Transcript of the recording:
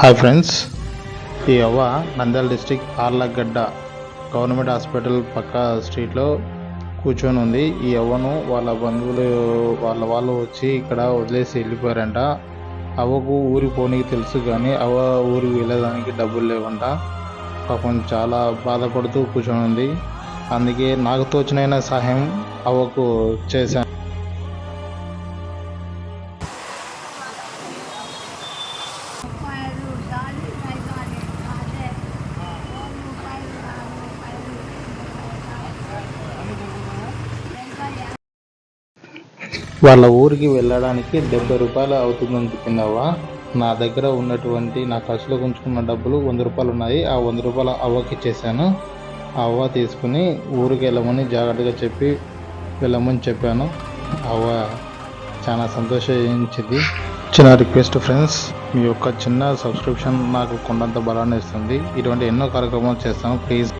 Hi friends ఈ అవ్వ Nandyal district Allagadda government hospital పక్క స్ట్రీట్లో కూర్చొని ఉంది. ఈ అవ్వను వాళ్ళ బంధువులు వాళ్ళ వాళ్ళు వచ్చి ఇక్కడ వదిలేసి వెళ్ళిపోయారంట. అవ్వకు ఊరి పోనీకి తెలుసు కానీ అవ్వ ఊరికి వెళ్ళడానికి డబ్బులు లేవంట. పాపం చాలా బాధపడుతూ కూర్చొని ఉంది. అందుకే నాకు తోచినైన సహాయం అవ్వకు చేశాను. వాళ్ళ ఊరికి వెళ్ళడానికి డెబ్బై రూపాయలు అవుతుందని చెప్పిందవ్వ నా దగ్గర ఉన్నటువంటి నా ఖర్చులో ఉంచుకున్న డబ్బులు వంద రూపాయలు ఉన్నాయి. ఆ వంద రూపాయలు అవ్వకి ఇచ్చేసాను ఆ అవ్వ తీసుకుని ఊరికి వెళ్ళమని జాగ్రత్తగా చెప్పి వెళ్ళమని చెప్పాను. అవ్వ చాలా సంతోషించింది. చిన్న రిక్వెస్ట్ ఫ్రెండ్స్ మీ యొక్క చిన్న సబ్స్క్రిప్షన్ నాకు కొండంత బలాన్ని ఇస్తుంది. ఇటువంటి ఎన్నో కార్యక్రమాలు చేస్తాను. ప్లీజ్.